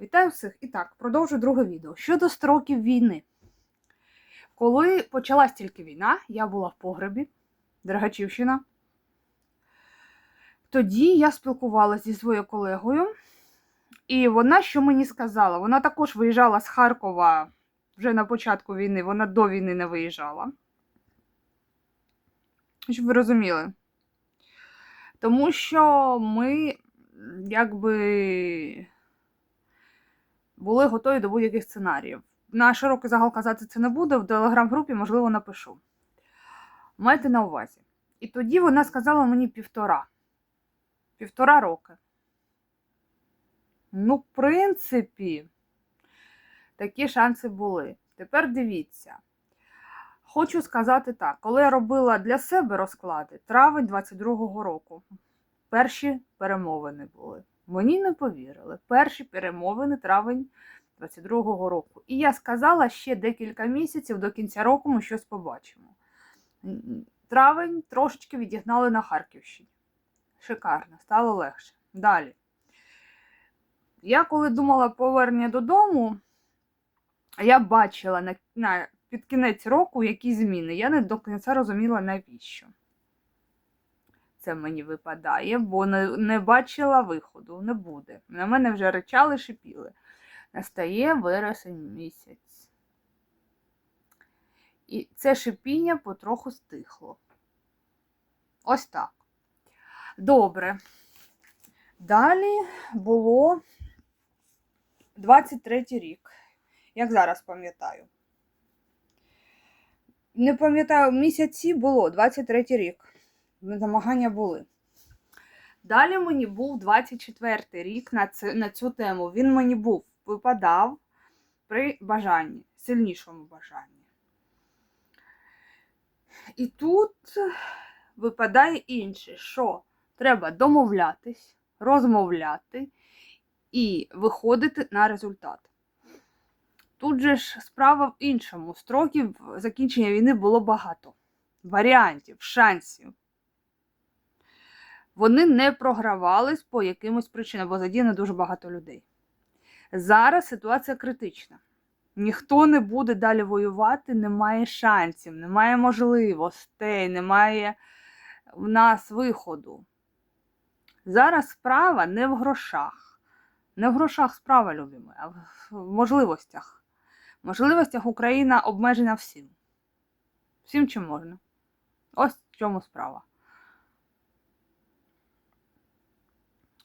Вітаю всіх! І так, продовжу друге відео. Щодо строків війни. Коли почалась тільки війна, я була в погребі, Дергачівщина. Тоді я спілкувалася зі своєю колегою, і вона що мені сказала? Вона також виїжджала з Харкова вже на початку війни, вона до війни не виїжджала. Щоб ви розуміли. Тому що ми якби були готові до будь-яких сценаріїв. На широкий загал казати це не буде, в телеграм-групі, можливо, напишу. Майте на увазі. І тоді вона сказала мені півтора. Півтора роки. Ну, в принципі, такі шанси були. Тепер дивіться. Хочу сказати так, коли я робила для себе розклади, травень 22-го року, перші перемовини були. Мені не повірили. Перші перемовини травень 22-го року. І я сказала ще декілька місяців до кінця року ми щось побачимо. Травень трошечки відігнали на Харківщині. Шикарно, стало легше. Далі. Я коли думала повернення додому, я бачила на, на, під кінець року якісь зміни. Я не до кінця розуміла, навіщо це мені випадає, бо не, не бачила виходу, не буде. На мене вже речали, шипіли. Настає вересень місяць. І це шипіння потроху стихло. Ось так. Добре. Далі було 23 рік. Як зараз пам'ятаю. Не пам'ятаю, місяці було 23 рік намагання були. Далі мені був 24 рік на цю, на цю тему. Він мені був випадав при бажанні, сильнішому бажанні. І тут випадає інше, що треба домовлятись, розмовляти і виходити на результат. Тут же ж справа в іншому. Строків закінчення війни було багато. Варіантів, шансів вони не програвались по якимось причинам, бо задіяно дуже багато людей. Зараз ситуація критична. Ніхто не буде далі воювати, немає шансів, немає можливостей, немає в нас виходу. Зараз справа не в грошах. Не в грошах справа, любимо, а в можливостях. В можливостях Україна обмежена всім. Всім чим можна. Ось в чому справа.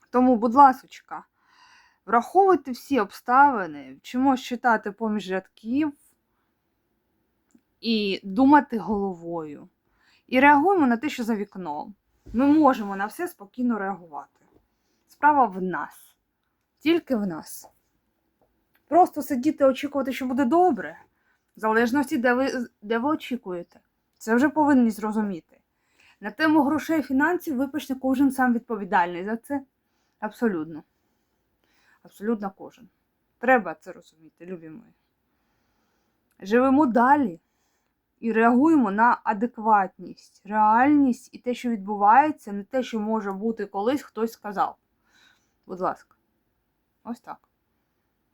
Тому, будь ласочка, враховуйте всі обставини, вчимось читати поміж рядків і думати головою. І реагуємо на те, що за вікном. Ми можемо на все спокійно реагувати. Справа в нас. Тільки в нас. Просто сидіти очікувати, що буде добре, в залежності, де ви, де ви очікуєте. Це вже повинні зрозуміти. На тему грошей і фінансів випишне кожен сам відповідальний за це. Абсолютно. Абсолютно кожен. Треба це розуміти, любі мої. Живемо далі і реагуємо на адекватність, реальність і те, що відбувається, не те, що може бути колись хтось сказав. Будь ласка, ось так.